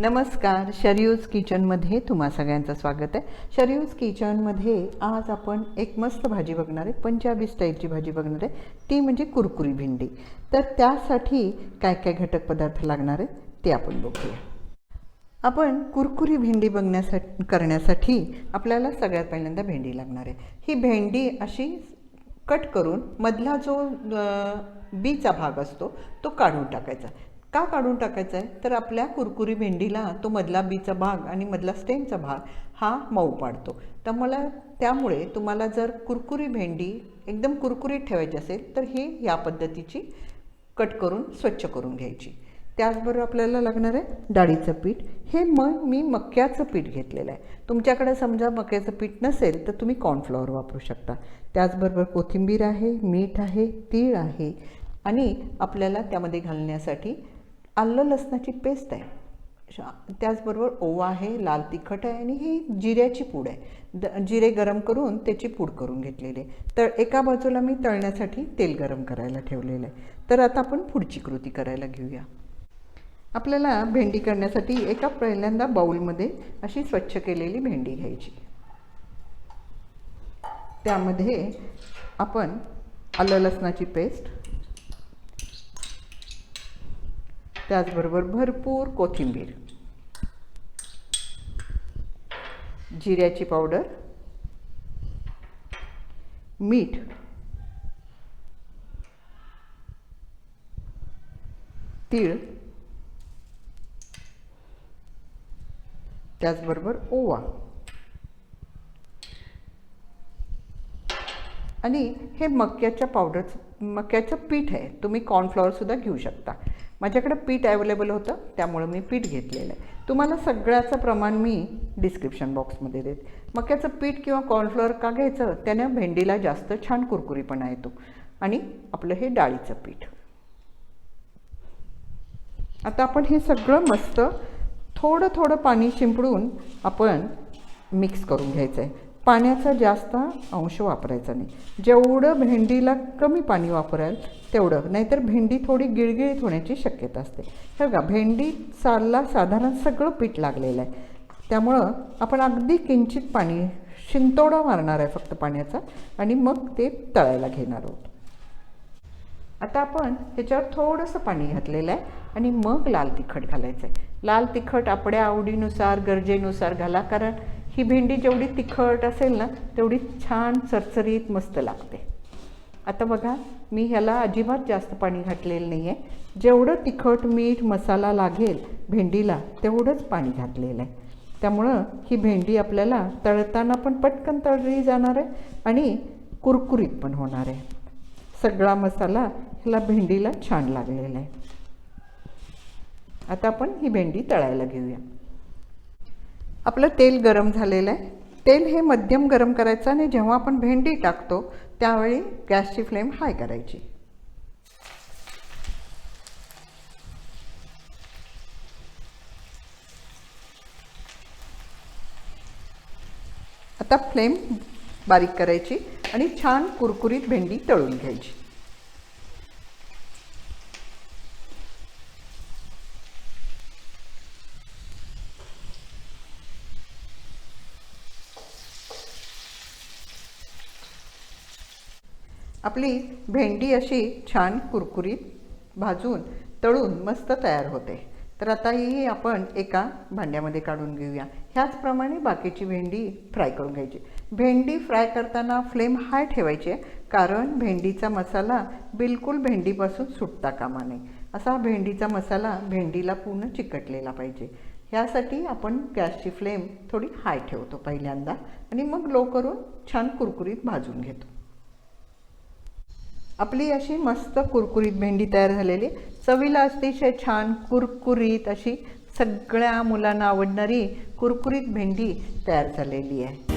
नमस्कार शरयूज किचनमध्ये तुम्हा सगळ्यांचं स्वागत आहे. शरयूज किचनमध्ये आज आपण एक मस्त भाजी बघणार आहे पंजाबी स्टाईलची भाजी बघणार आहे. ती म्हणजे कुरकुरी भेंडी. तर त्यासाठी काय काय घटक पदार्थ लागणार आहे ते आपण बघूया. आपण कुरकुरी भेंडी बघण्यासाठी करण्यासाठी आपल्याला सगळ्यात पहिल्यांदा भेंडी लागणार आहे. ही भेंडी अशी कट करून मधला जो बीचा भाग असतो तो काढून टाकायचा. का काढून टाकायचा आहे तर आपल्या कुरकुरी भेंडीला तो मधला बीचा भाग आणि मधला स्टेमचा भाग हा मऊ पाडतो. तर मला त्यामुळे तुम्हाला जर कुरकुरी भेंडी एकदम कुरकुरीत ठेवायची असेल तर ही या पद्धतीची कट करून स्वच्छ करून घ्यायची. त्याचबरोबर आपल्याला लागणार आहे डाळीचं पीठ. हे मग मी मक्याचं पीठ घेतलेलं आहे. तुमच्याकडे समजा मक्याचं पीठ नसेल तर तुम्ही कॉर्नफ्लॉवर वापरू शकता. त्याचबरोबर कोथिंबीर आहे मीठ आहे तीळ आहे आणि आपल्याला त्यामध्ये घालण्यासाठी आलं लसणाची पेस्ट आहे. त्याचबरोबर ओवा आहे लाल तिखट आहे आणि ही जिऱ्याची पूड आहे. द जिरे गरम करून त्याची पूड करून घेतलेली आहे. तर एका बाजूला मी तळण्यासाठी तेल गरम करायला ठेवलेलं आहे. तर आता आपण पुढची कृती करायला घेऊया. आपल्याला भेंडी करण्यासाठी एका पहिल्यांदा बाऊलमध्ये अशी स्वच्छ केलेली भेंडी घ्यायची. त्यामध्ये आपण आलं लसणाची पेस्ट त्याचबरोबर भरपूर कोथिंबीर. जिऱ्याची पावडर. मीठ. तीळ. त्याचबरोबर ओवा. आणि हे मक्याच्या पावडरचं मक्याचं पीठ आहे तुम्ही कॉर्नफ्लॉवरसुद्धा घेऊ शकता. माझ्याकडे पीठ अवेलेबल होतं त्यामुळं मी पीठ घेतलेलं आहे. तुम्हाला सगळ्याचं प्रमाण मी डिस्क्रिप्शन बॉक्समध्ये देते. मक्याचं पीठ किंवा कॉर्नफ्लोअर का घ्यायचं? त्यानं भेंडीला जास्त छान कुरकुरीपणा येतो. आणि आपलं हे डाळीचं पीठ. आता आपण हे सगळं मस्त थोडं थोडं पाणी शिंपडून आपण मिक्स करून घ्यायचं आहे पाण्याचा जास्त अंश वापरायचा नाही. जेवढं भेंडीला कमी पाणी वापराल तेवढं. नाहीतर भेंडी थोडी गिळगिळीत होण्याची शक्यता असते. हे बघा भेंडी सालला साधारण सगळं पीठ लागलेलं आहे. त्यामुळं आपण अगदी किंचित पाणी शिंतोडा मारणार आहे फक्त पाण्याचा आणि मग ते तळायला घेणार आहोत. आता आपण ह्याच्यावर थोडंसं पाणी घातलेलं आहे आणि मग लाल तिखट घालायचं आहे. लाल तिखट आपल्या आवडीनुसार गरजेनुसार घाला. कारण ही भेंडी जेवढी तिखट असेल ना तेवढी छान चरचरीत मस्त लागते. आता बघा मी ह्याला अजिबात जास्त पाणी घातलेलं नाही आहे जेवढं तिखट मीठ मसाला लागेल भेंडीला तेवढंच पाणी घातलेलं आहे. त्यामुळं ही भेंडी आपल्याला तळताना पण पटकन तळली जाणार आहे आणि कुरकुरीत पण होणार आहे. सगळा मसाला ह्याला भेंडीला छान लागलेला आहे. आता आपण ही भेंडी तळायला घेऊया. आपलं तेल गरम झालेलं आहे. तेल हे मध्यम गरम करायचं आणि जेव्हा आपण भेंडी टाकतो त्यावेळी गॅसची फ्लेम हाय करायची. आता फ्लेम बारीक करायची आणि छान कुरकुरीत भेंडी तळून घ्यायची. आपली भेंडी अशी छान कुरकुरीत भाजून तळून मस्त तयार होते. तर आता ही आपण एका भांड्यामध्ये काढून घेऊया. ह्याचप्रमाणे बाकीची भेंडी फ्राय करून घ्यायची. भेंडी फ्राय करताना फ्लेम हाय ठेवायची आहे कारण भेंडीचा मसाला बिलकुल भेंडीपासून सुटता कामा नये. असा भेंडीचा मसाला भेंडीला पूर्ण चिकटलेला पाहिजे. ह्यासाठी आपण गॅसची फ्लेम थोडी हाय ठेवतो पहिल्यांदा आणि मग लो करून छान कुरकुरीत भाजून घेतो. आपली अशी मस्त कुरकुरीत भेंडी तयार झालेली. चवीला अतिशय छान कुरकुरीत अशी सगळ्या मुलांना आवडणारी कुरकुरीत भेंडी तयार झालेली आहे.